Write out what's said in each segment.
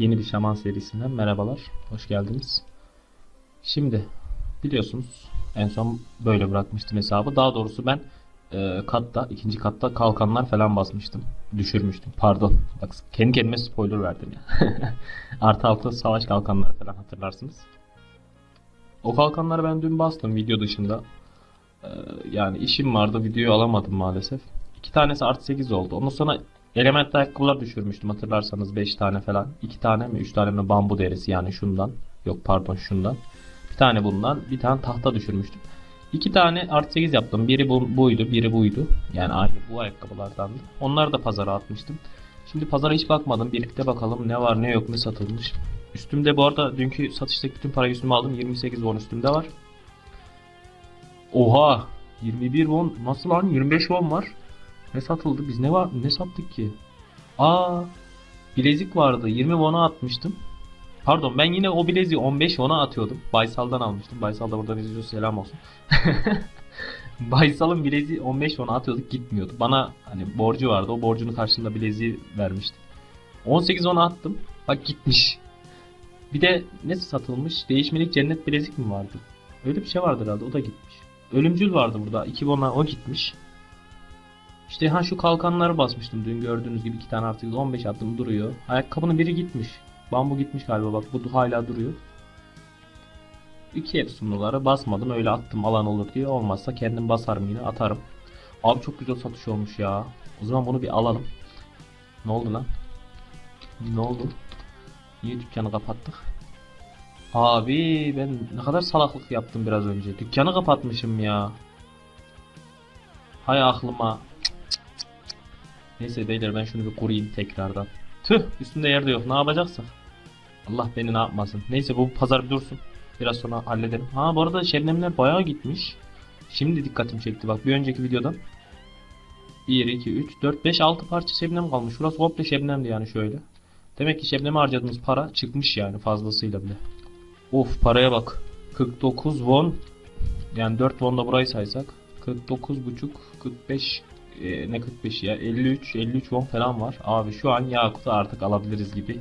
Yeni bir şaman serisinden merhabalar. Hoş geldiniz. Şimdi biliyorsunuz en son böyle bırakmıştım hesabı. Daha doğrusu ben e, katta, ikinci katta kalkanlar falan basmıştım. Düşürmüştüm. Pardon. Bak kendi kendime spoiler verdim ya. Artı altı savaş kalkanları falan hatırlarsınız. O kalkanları ben dün bastım video dışında. E, yani işim vardı videoyu alamadım maalesef. İki tanesi artı 8 oldu. Ondan sonra Elementli ayakkabılar düşürmüştüm hatırlarsanız 5 tane falan. 2 tane mi 3 tane mi bambu derisi yani şundan. Yok pardon şundan. Bir tane bundan bir tane tahta düşürmüştüm. 2 tane artı 8 yaptım. Biri bu, buydu biri buydu. Yani aynı bu ayakkabılardandı. Onları da pazara atmıştım. Şimdi pazara hiç bakmadım. Birlikte bakalım ne var ne yok ne satılmış. Üstümde bu arada dünkü satıştaki bütün parayı üstüme aldım. 28 won üstümde var. Oha! 21 won nasıl lan? 25 won var. Ne satıldı? Biz ne var? Ne sattık ki? Aa, bilezik vardı. 20 won'a atmıştım. Pardon ben yine o bileziği 15 won'a atıyordum. Baysal'dan almıştım. Baysal da buradan izliyor selam olsun. Baysal'ın bileziği 15 won'a atıyorduk gitmiyordu. Bana hani borcu vardı. O borcunun karşılığında bileziği vermişti. 18 won'a attım. Bak gitmiş. Bir de ne satılmış? Değişmelik cennet bilezik mi vardı? Öyle bir şey vardı herhalde. O da gitmiş. Ölümcül vardı burada. 2 won'a o gitmiş. İşte ha şu kalkanları basmıştım dün gördüğünüz gibi iki tane artık 15 attım duruyor. Ayakkabının biri gitmiş. Bambu gitmiş galiba bak bu hala duruyor. İki efsunluları basmadım öyle attım alan olur diye olmazsa kendim basarım yine atarım. Abi çok güzel satış olmuş ya. O zaman bunu bir alalım. Ne oldu lan? Ne oldu? Niye dükkanı kapattık? Abi ben ne kadar salaklık yaptım biraz önce. Dükkanı kapatmışım ya. Hay aklıma. Neyse beyler ben şunu bir kurayım tekrardan. Tüh üstünde yerde yok ne yapacaksak. Allah beni ne yapmasın. Neyse bu pazar bir dursun. Biraz sonra halledelim. Ha bu arada şebnemler bayağı gitmiş. Şimdi dikkatimi çekti bak bir önceki videodan. 1, 2, 3, 4, 5, 6 parça şebnem kalmış. Şurası komple şebnemdi yani şöyle. Demek ki şebneme harcadığımız para çıkmış yani fazlasıyla bile. Of paraya bak. 49 won. Yani 4 won da burayı saysak. 49 buçuk 45 ne 45 ya 53 53 won falan var. Abi şu an Yakut'u artık alabiliriz gibi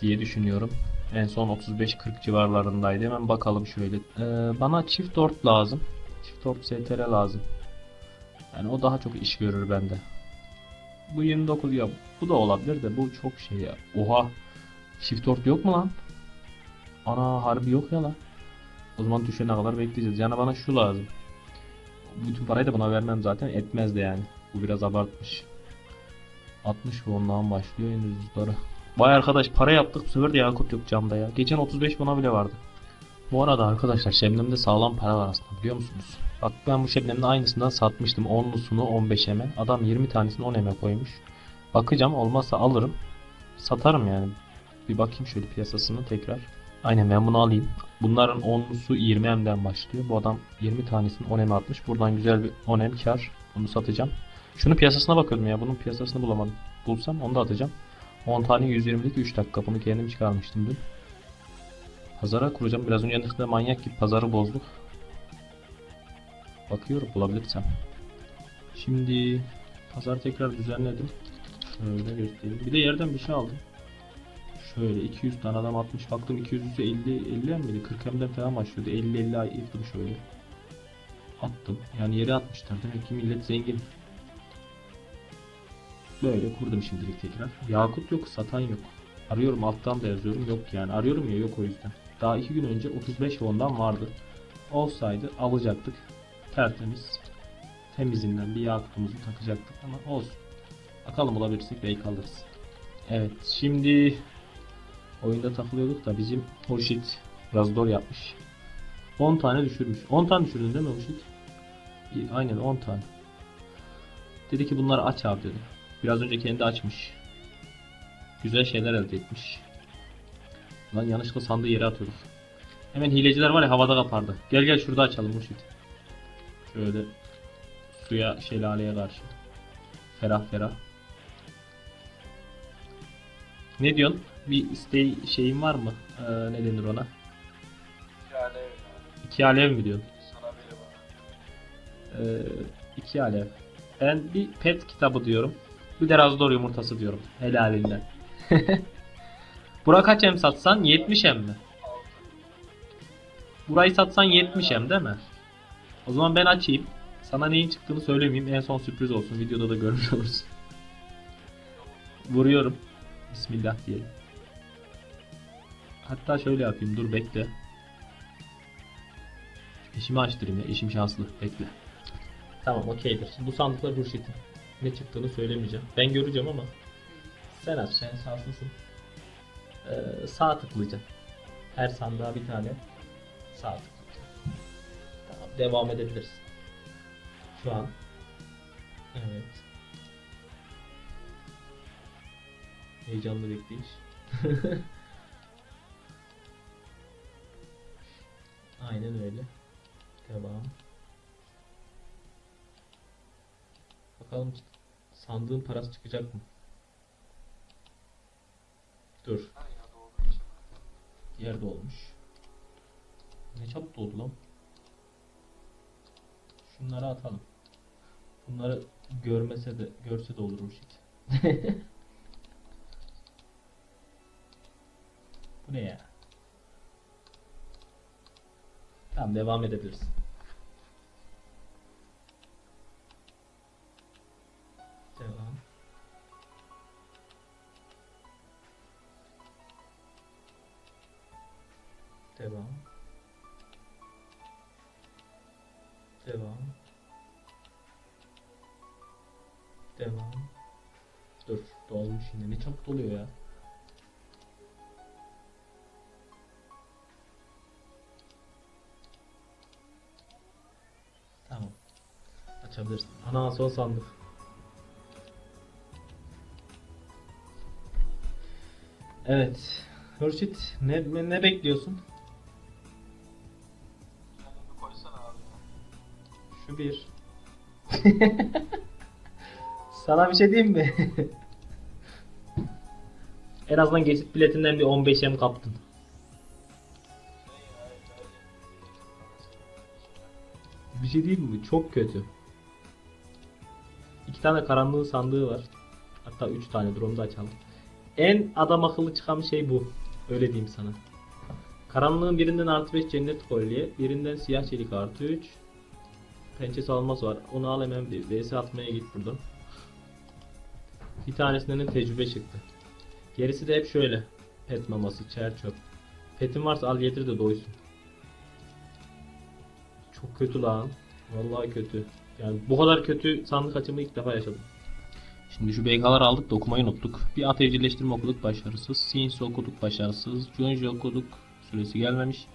diye düşünüyorum. En son 35-40 civarlarındaydı. Hemen bakalım şöyle. Ee, bana çift ort lazım. Çift ort STR lazım. Yani o daha çok iş görür bende. Bu 29 ya bu da olabilir de bu çok şey ya. Oha. Çift ort yok mu lan? Ana harbi yok ya lan. O zaman düşene kadar bekleyeceğiz. Yani bana şu lazım. Bütün parayı da buna vermem zaten etmez de yani. Bu biraz abartmış. 60 won'dan başlıyor en ucuzları. Vay arkadaş para yaptık bu sefer de Yakut yok camda ya. Geçen 35 won'a bile vardı. Bu arada arkadaşlar Şebnem'de sağlam para var aslında biliyor musunuz? Bak ben bu Şebnem'de aynısından satmıştım. 10'lusunu 15'eme. Adam 20 tanesini 10'eme koymuş. Bakacağım olmazsa alırım. Satarım yani. Bir bakayım şöyle piyasasını tekrar. Aynen ben bunu alayım. Bunların 10'lusu 20M'den başlıyor. Bu adam 20 tanesini 10M atmış. Buradan güzel bir 10M kar. Bunu satacağım. Şunun piyasasına bakıyordum ya. Bunun piyasasını bulamadım. Bulsam onu da atacağım. 10 tane 120'lik 3 dakika. Bunu kendim çıkarmıştım dün. Pazara kuracağım. Biraz önce de manyak gibi pazarı bozduk. Bakıyorum bulabilirsem. Şimdi pazar tekrar düzenledim. Şöyle göstereyim. Bir de yerden bir şey aldım. Şöyle 200 tane adam atmış. Baktım 200'ü 50 50 miydi? 40 M'den falan başlıyordu. 50 50 ay yıktım şöyle. Attım. Yani yere atmışlar. Demek ki millet zengin. Böyle kurdum şimdilik tekrar. Yakut yok, satan yok. Arıyorum alttan da yazıyorum. Yok yani. Arıyorum ya yok o yüzden. Daha 2 gün önce 35 won'dan vardı. Olsaydı alacaktık. Tertemiz. Temizinden bir yakutumuzu takacaktık ama olsun. Bakalım bulabilirsek belki alırız. Evet şimdi oyunda takılıyorduk da bizim Hurşit Razdor yapmış. 10 tane düşürmüş. 10 tane düşürdün değil mi? İyi, Aynen 10 tane. Dedi ki bunları aç abi dedi. Biraz önce kendi açmış. Güzel şeyler elde etmiş. Lan yanlışlıkla sandığı yere atıyorduk. Hemen hileciler var ya havada kapardı. Gel gel şurada açalım Hurşit. Şöyle suya şelaleye karşı. Ferah ferah. Ne diyorsun? Bir isteği şeyin var mı? Ee, ne denir ona? Yani İki alev mi diyorsun? sana biri bana. Ee, iki alev. Ben bir pet kitabı diyorum. Bir de razdor yumurtası diyorum. Helalinden. Bura kaç em satsan? 70 em mi? 6. Burayı satsan 70 em değil mi? O zaman ben açayım. Sana neyin çıktığını söylemeyeyim. En son sürpriz olsun. Videoda da görmüş olursun. Vuruyorum. Bismillah diyelim. Hatta şöyle yapayım. Dur bekle. Eşimi açtırayım ya. Eşim şanslı. Bekle. Tamam okeydir. Şimdi bu sandıklar Hurşit'in. Ne çıktığını söylemeyeceğim. Ben göreceğim ama sen aç. Sen şanslısın. Ee, sağ tıklayacaksın. Her sandığa bir tane sağ tıklayacaksın. Tamam, devam edebilirsin. Şu an. Evet. Heyecanlı bekleyiş. Aynen öyle. Devam. Bakalım sandığın parası çıkacak mı? Dur. Yerde olmuş. Ne çabuk doldu lan. Şunları atalım. Bunları görmese de görse de olur bu shit. bu ne ya? Tamam devam edebiliriz. Devam. Devam. Devam. Devam. Dur, dolmuş yine. Ne çabuk doluyor ya. Açabilirsin. Ana son sandık. Evet. Hurşit ne, ne, ne bekliyorsun? Şu bir. Sana bir şey diyeyim mi? en azından geçit biletinden bir 15'em kaptın. Bir şey diyeyim mi? Çok kötü. İki tane karanlığın sandığı var. Hatta üç tanedir onu da açalım. En adam akıllı çıkan şey bu. Öyle diyeyim sana. Karanlığın birinden artı 5 cennet kolye, birinden siyah çelik artı 3. Pençesi almaz var. Onu al hemen bir vs atmaya git buradan. Bir tanesinden de tecrübe çıktı. Gerisi de hep şöyle. Pet maması, çer çöp. Petin varsa al yedir de doysun. Çok kötü lan. Vallahi kötü. Yani bu kadar kötü sandık açımı ilk defa yaşadım. Şimdi şu BK'ları aldık da okumayı unuttuk. Bir at evcilleştirme okuduk başarısız. Science okuduk başarısız. Junji okuduk. Süresi gelmemiş.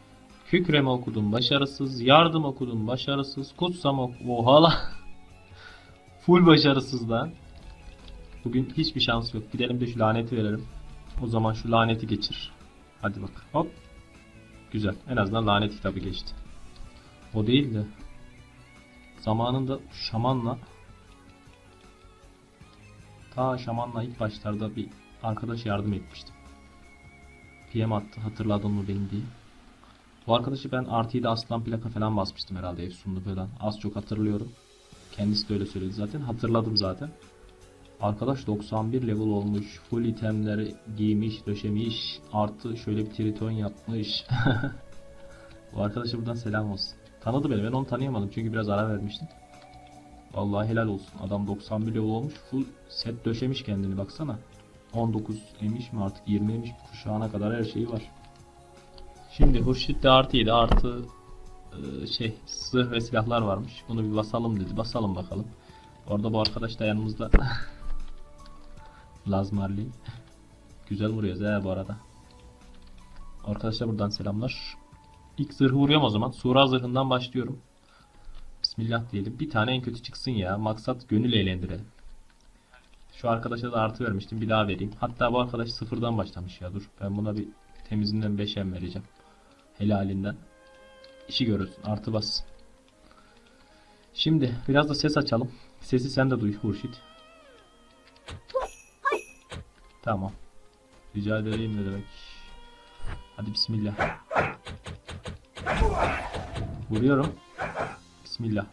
Kükreme okudum başarısız. Yardım okudum başarısız. Kutsam okudum. Oha. Full başarısız lan. Bugün hiçbir şans yok. Gidelim de şu laneti verelim. O zaman şu laneti geçir. Hadi bak. Hop. Güzel. En azından lanet kitabı geçti. O değil de zamanında şamanla ta şamanla ilk başlarda bir arkadaş yardım etmiştim. PM attı hatırladın mı beni diye. Bu arkadaşı ben 7 aslan plaka falan basmıştım herhalde Efsunlu falan. Az çok hatırlıyorum. Kendisi de öyle söyledi zaten. Hatırladım zaten. Arkadaş 91 level olmuş. Full itemleri giymiş, döşemiş. Artı şöyle bir triton yapmış. Bu arkadaşa buradan selam olsun. Tanıdı beni. Ben onu tanıyamadım çünkü biraz ara vermiştim. Vallahi helal olsun. Adam 91 level olmuş. Full set döşemiş kendini baksana. 19 emiş mi artık 20 emiş kuşağına kadar her şeyi var. Şimdi Hurşit'te artı 7 artı e, şey zırh ve silahlar varmış. Bunu bir basalım dedi. Basalım bakalım. Orada bu arkadaş da yanımızda. Lazmarli. Güzel vuruyoruz he bu arada. Arkadaşlar buradan selamlar. İlk zırhı vuruyorum o zaman. Sura zırhından başlıyorum. Bismillah diyelim. Bir tane en kötü çıksın ya. Maksat gönül eğlendirelim. Şu arkadaşa da artı vermiştim. Bir daha vereyim. Hatta bu arkadaş sıfırdan başlamış ya. Dur. Ben buna bir temizinden 5'em vereceğim. Helalinden. İşi görürsün. Artı bas. Şimdi biraz da ses açalım. Sesi sen de duy Hurşit. Tamam. Rica ederim ne demek. Hadi bismillah. Vuruyorum. Bismillah.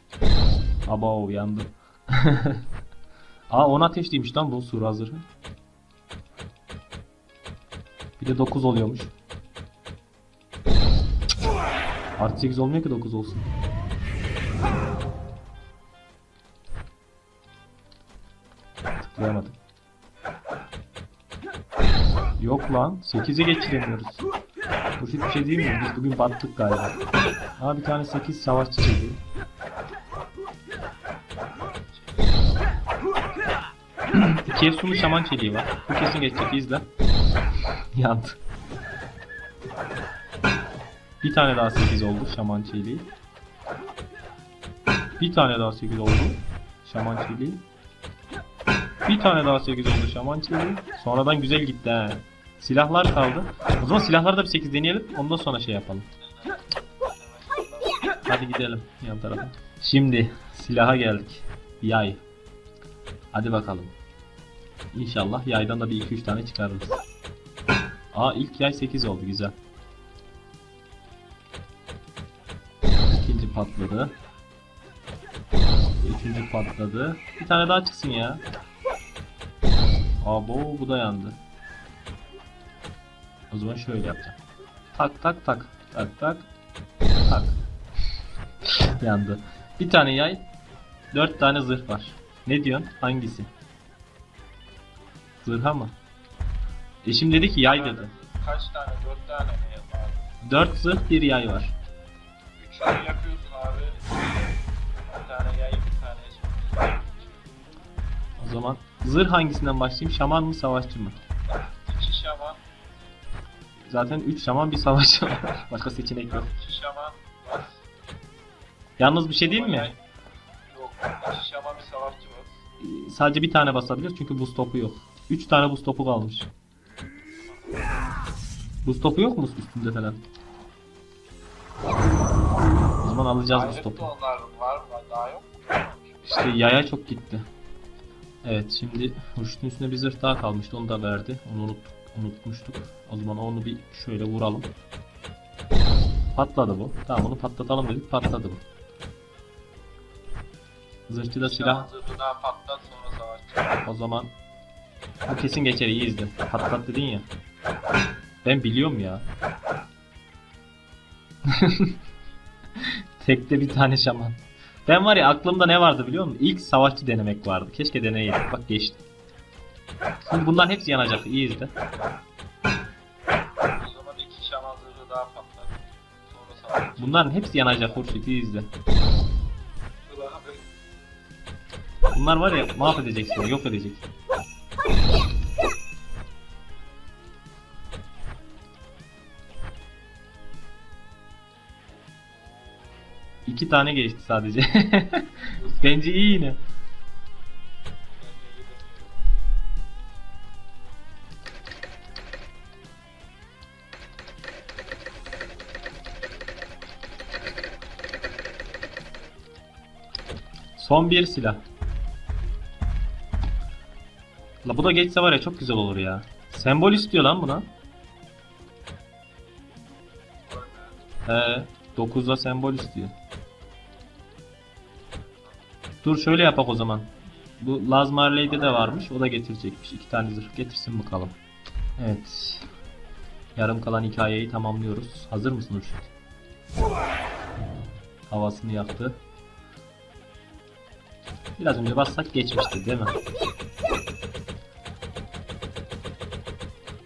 Aba yandım. Aa 10 ateşliymiş lan bu sur hazırı. Bir de 9 oluyormuş. Artı 8 olmuyor ki 9 olsun. Tıklayamadım. Yok lan 8'i geçiremiyoruz. Bu hiçbir şey değil mi? Biz bugün battık galiba. Aa bir tane 8 savaşçı çekiyor. İki sunu şaman çeliği var. Bu kesin geçecek izle. Yandı. Bir tane daha 8 oldu şaman çeliği. Bir tane daha 8 oldu. Şaman çeliği. Bir tane daha 8 oldu şaman çeliği. Sonradan güzel gitti ha. Silahlar kaldı. O zaman silahları da bir 8 deneyelim. Ondan sonra şey yapalım. Hadi gidelim yan tarafa. Şimdi silaha geldik. Yay. Hadi bakalım. İnşallah yaydan da bir 2-3 tane çıkarırız. Aa ilk yay 8 oldu güzel. İkinci patladı. Üçüncü patladı. Bir tane daha çıksın ya. Abo bu da yandı. O zaman şöyle yapacağım. Tak tak tak. Tak tak. Tak. yandı. Bir tane yay. Dört tane zırh var. Ne diyorsun? Hangisi? Zırha mı? Eşim dedi ki yay dedi. Kaç tane? Dört tane mi yapar? Dört zırh bir yay var. Üçünü yapıyorsun abi. Bir tane yay, bir tane eşit. O zaman zırh hangisinden başlayayım? Şaman mı savaşçı mı? Zaten 3 şaman bir savaşçı var. Başka seçenek yok. iki şaman var. Yalnız bir şey değil mi? Yok, iki şaman bir savaşçı var. Ee, Sadece bir tane basabiliyoruz çünkü buz topu yok. 3 tane buz topu kalmış. Buz topu yok mu üstünde falan? O zaman alacağız buz Ayrıca topu. onların var mı? Daha yok mu? İşte yaya çok gitti. Evet şimdi Hurşit'in üstünde bir zırh daha kalmıştı. Onu da verdi. Onu unuttuk, unutmuştuk. O zaman onu bir şöyle vuralım. Patladı bu. Tamam onu patlatalım dedik. Patladı bu. Zırhçı da silah. zırhı daha patlat sonra savaşçı. O zaman bu kesin geçer iyi izle. Patlat dedin ya. Ben biliyorum ya. Tekte bir tane şaman. Ben var ya aklımda ne vardı biliyor musun? İlk savaşçı denemek vardı. Keşke deneyeydik. Bak geçti. Şimdi bunların hepsi yanacak. İyi izle. O zaman iki şaman zırhı daha patlat. Sonra savaşçı. Bunların hepsi yanacak Hurşit. iyi izle. Dur abi. Bunlar var ya mahvedecek seni. Yok edecek. İki tane geçti sadece. Bence iyi yine. Son bir silah. La bu da geçse var ya çok güzel olur ya. Sembol istiyor lan buna. He, 9'da sembol istiyor. Dur şöyle yapak o zaman. Bu Laz Marley'de de varmış. O da getirecekmiş. İki tane zırh getirsin bakalım. Evet. Yarım kalan hikayeyi tamamlıyoruz. Hazır mısın Urşit? Havasını yaktı. Biraz önce bassak geçmişti değil mi?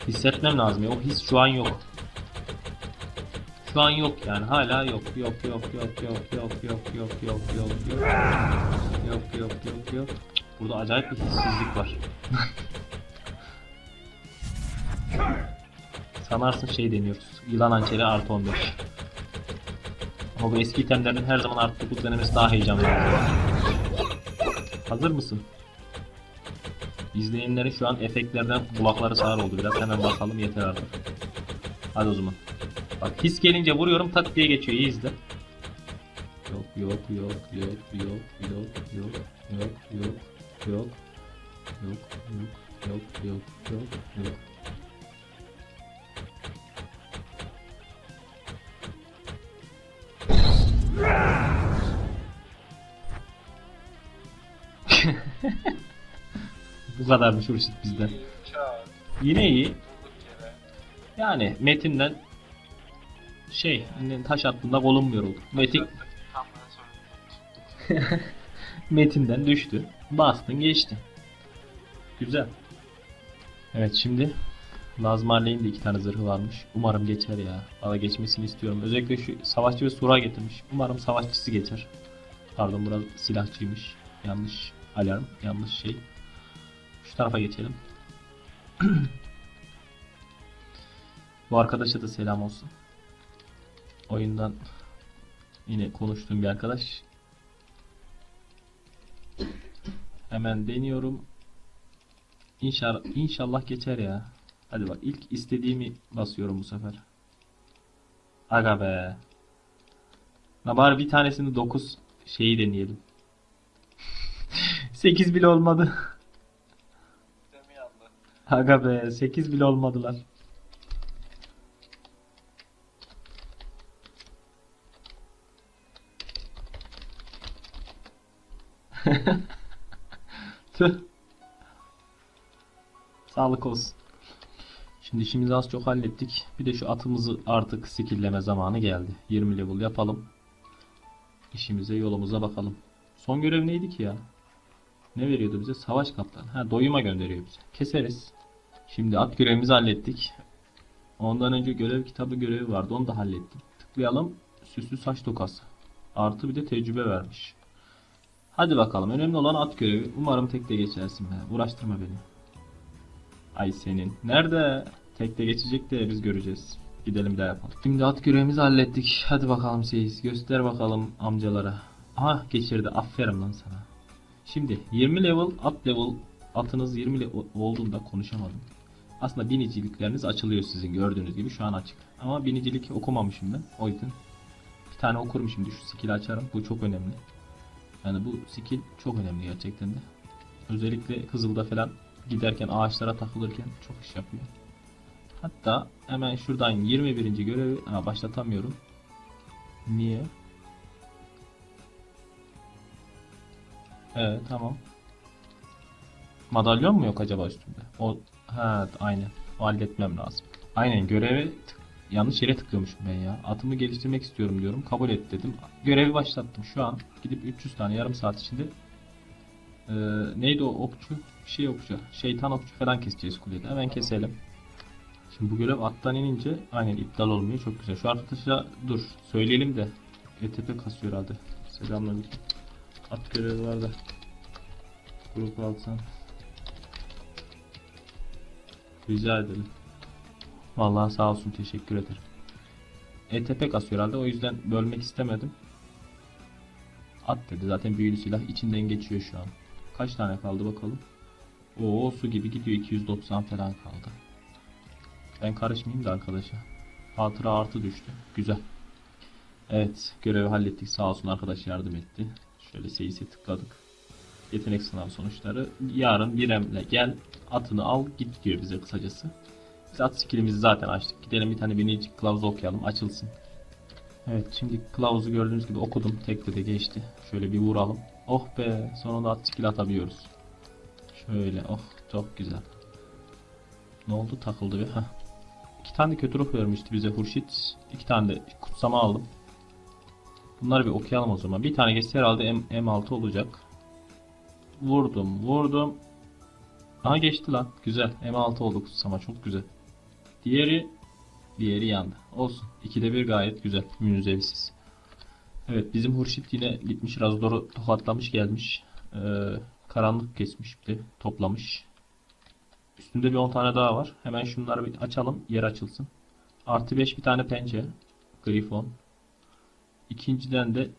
Hissetmem lazım ya. O his şu an yok. Şu an yok yani. Hala yok. Yok yok yok yok yok yok yok yok yok yok. Yok yok yok yok. Burada acayip bir hissizlik var. Sanarsın şey deniyoruz. Yılan hançeri artı 15. Ama bu eski itemlerin her zaman artı 9 denemesi daha heyecanlı. Hazır mısın? İzleyenlerin şu an efektlerden kulakları sağır oldu biraz. Hemen bakalım yeter artık. Hadi o zaman. Bak his gelince vuruyorum tak diye geçiyor. İyi izle. Yok yok yok yok yok yok yok yok yok yok yok yok yok yok yok yok Bu kadarmış Hurşit bizden. Yine iyi. Yani Metin'den şey taş attığında golunmuyor oldu. Metin. Metin'den düştü. Bastın geçti. Güzel. Evet şimdi Lazım Harley'in de iki tane zırhı varmış. Umarım geçer ya. Valla geçmesini istiyorum. Özellikle şu savaşçı ve sura getirmiş. Umarım savaşçısı geçer. Pardon burası silahçıymış. Yanlış alarm. Yanlış şey. Şu tarafa geçelim. Bu arkadaşa da selam olsun. Oyundan yine konuştuğum bir arkadaş. Hemen deniyorum. İnşallah, inşallah geçer ya. Hadi bak ilk istediğimi basıyorum bu sefer. Aga be. La bari bir tanesini 9 şeyi deneyelim. 8 bile olmadı. Aga be 8 bile olmadılar. Tüh. Sağlık olsun. Şimdi işimizi az çok hallettik. Bir de şu atımızı artık skill'leme zamanı geldi. 20 level yapalım. İşimize yolumuza bakalım. Son görev neydi ki ya? Ne veriyordu bize? Savaş kaptanı. Ha doyuma gönderiyor bize. Keseriz. Şimdi at görevimizi hallettik. Ondan önce görev kitabı görevi vardı. Onu da hallettim. Tıklayalım. Süslü saç tokası. Artı bir de tecrübe vermiş. Hadi bakalım. Önemli olan at görevi. Umarım tekte geçersin be. Uğraştırma beni. Ay senin. Nerede? Tekte geçecek de biz göreceğiz. Gidelim daha yapalım. Şimdi at görevimizi hallettik. Hadi bakalım Seyis. Göster bakalım amcalara. Aha geçirdi. Aferin lan sana. Şimdi 20 level at level atınız 20 level olduğunda konuşamadım. Aslında binicilikleriniz açılıyor sizin gördüğünüz gibi şu an açık. Ama binicilik okumamışım ben. O yüzden bir tane okurum şimdi şu skill'i açarım. Bu çok önemli. Yani bu skill çok önemli gerçekten de. Özellikle Kızıl'da falan giderken ağaçlara takılırken çok iş yapıyor. Hatta hemen şuradan 21. görevi ha, başlatamıyorum. Niye? Evet tamam. Madalyon mu yok acaba üstünde? O ha aynen. O halletmem lazım. Aynen görevi tık- yanlış yere tıklıyormuşum ben ya. Atımı geliştirmek istiyorum diyorum. Kabul et dedim. Görevi başlattım. Şu an gidip 300 tane yarım saat içinde ee, neydi o okçu? Şey okçu. Şeytan okçu falan keseceğiz kulede. Hemen keselim. Şimdi bu görev attan inince aynen iptal olmuyor. Çok güzel. Şu arkadaşa dur. Söyleyelim de. ETP kasıyor herhalde. Selamünaleyküm. At görevi var da. Grup alsan. Rica ederim. Vallahi sağ olsun teşekkür ederim. ETP kasıyor herhalde o yüzden bölmek istemedim. At dedi zaten büyülü silah içinden geçiyor şu an. Kaç tane kaldı bakalım. Oo su gibi gidiyor 290 falan kaldı. Ben karışmayayım da arkadaşa. Hatıra artı düştü. Güzel. Evet görevi hallettik sağ olsun arkadaş yardım etti. Şöyle seyise tıkladık. Yetenek sınav sonuçları. Yarın biremle gel atını al git diyor bize kısacası. Biz at skillimizi zaten açtık. Gidelim bir tane binici kılavuzu okuyalım açılsın. Evet şimdi kılavuzu gördüğünüz gibi okudum. Tekte de geçti. Şöyle bir vuralım. Oh be sonunda at skill atabiliyoruz. Şöyle oh çok güzel. Ne oldu takıldı bir. Heh. İki tane kötü ruh vermişti bize Hurşit. İki tane de kutsama aldım. Bunları bir okuyalım o zaman. Bir tane geçse herhalde M M6 olacak. Vurdum vurdum. Aha geçti lan. Güzel. M6 oldu kutsama çok güzel. Diğeri diğeri yandı. Olsun. İkide bir gayet güzel. Münzevsiz. Evet bizim Hurşit yine gitmiş Razdor'u tokatlamış gelmiş. Ee, karanlık kesmiş bir de toplamış. Üstünde bir 10 tane daha var. Hemen şunları bir açalım. Yer açılsın. Artı 5 bir tane pençe. Grifon. İkinciden de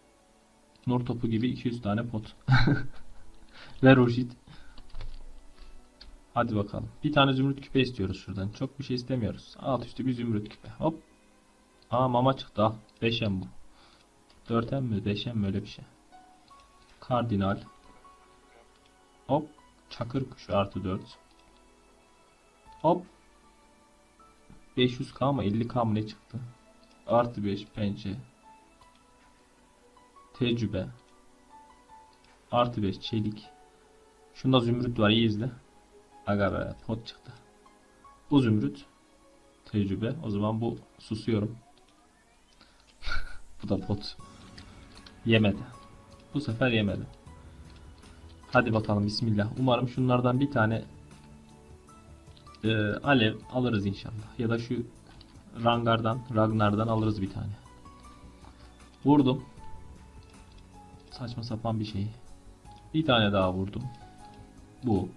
nur topu gibi 200 tane pot. Ver Hurşit. Hadi bakalım. Bir tane zümrüt küpe istiyoruz şuradan. Çok bir şey istemiyoruz. Alt üstü bir zümrüt küpe. Hop. Aa mama çıktı al. 5M bu. 4M mi 5M mi öyle bir şey. Kardinal. Hop. Çakır kuşu artı 4. Hop. 500k mı 50k mı ne çıktı? Artı 5 pençe. Tecrübe. Artı 5 çelik. Şunda zümrüt var iyi izle. Aga be pot çıktı. Bu zümrüt. tecrübe. O zaman bu susuyorum. bu da bot. Yemedi. Bu sefer yemedi. Hadi bakalım bismillah. Umarım şunlardan bir tane e, alev alırız inşallah. Ya da şu Rangar'dan, Ragnar'dan alırız bir tane. Vurdum. Saçma sapan bir şey. Bir tane daha vurdum. Bu.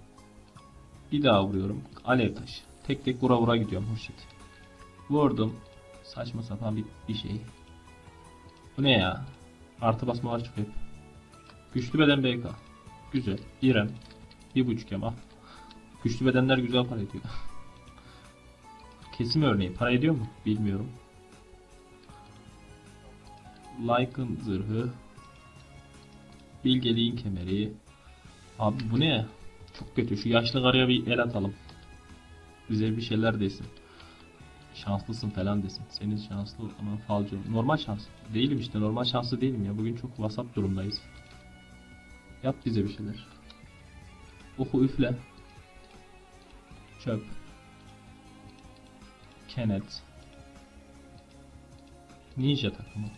Bir daha vuruyorum. Alev taşı. Tek tek vura vura gidiyorum Hurşit. Vurdum. Saçma sapan bir, bir şey. Bu ne ya? Artı basmalar çıkıyor hep. Güçlü beden BK. Güzel. İrem. Bir buçuk yama. Güçlü bedenler güzel para ediyor. Kesim örneği para ediyor mu? Bilmiyorum. Like'ın zırhı. Bilgeliğin kemeri. Abi bu ne? Çok kötü. Şu yaşlı karıya bir el atalım. Güzel bir şeyler desin. Şanslısın falan desin. Senin şanslı ama falcı. Normal şans. Değilim işte. Normal şanslı değilim ya. Bugün çok vasat durumdayız. Yap bize bir şeyler. Oku üfle. Çöp. Kenet. Ninja takımı.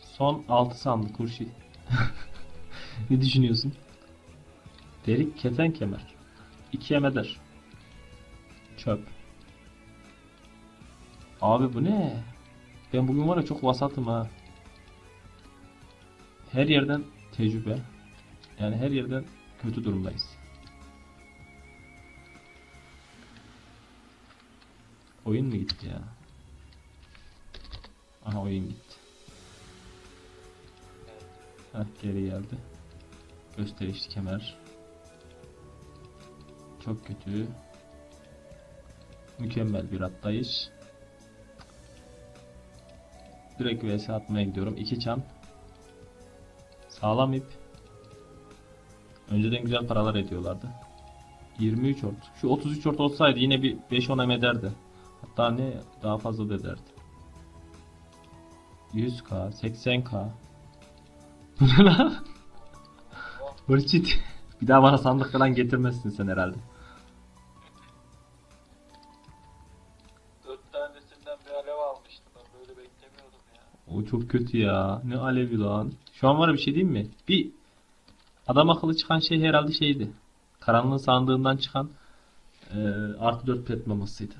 Son 6 sandık kurşi. ne düşünüyorsun? Derik keten kemer. 2 emeder. Çöp. Abi bu ne? Ben bugün var ya çok vasatım ha. Her yerden tecrübe. Yani her yerden kötü durumdayız. Oyun mu gitti ya? Aha oyun gitti. Heh, geri geldi. Gösterişli kemer. Çok kötü. Mükemmel bir attayış. Direkt vs atmaya gidiyorum. İki çan. Sağlam ip. Önceden güzel paralar ediyorlardı. 23 ort. Şu 33 ort olsaydı yine bir 5-10 em ederdi. Hatta ne daha fazla da ederdi. 100k, 80k. Bu ne lan? Hırçit. Bir daha bana sandık falan getirmezsin sen herhalde. Dört tanesinden bir alev almıştım ben böyle beklemiyordum ya. O çok kötü ya. Ne alevi lan. Şu an var ya bir şey diyeyim mi? Bir adam akıllı çıkan şey herhalde şeydi. Karanlığın sandığından çıkan e, artı 4 pet mamasıydı.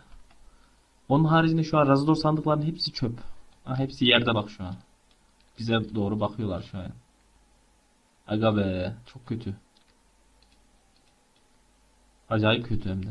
Onun haricinde şu an Razador sandıklarının hepsi çöp. Ha, hepsi yerde bak şu an. Bize doğru bakıyorlar şu an. Aga be çok kötü. Acayip kötü hem de.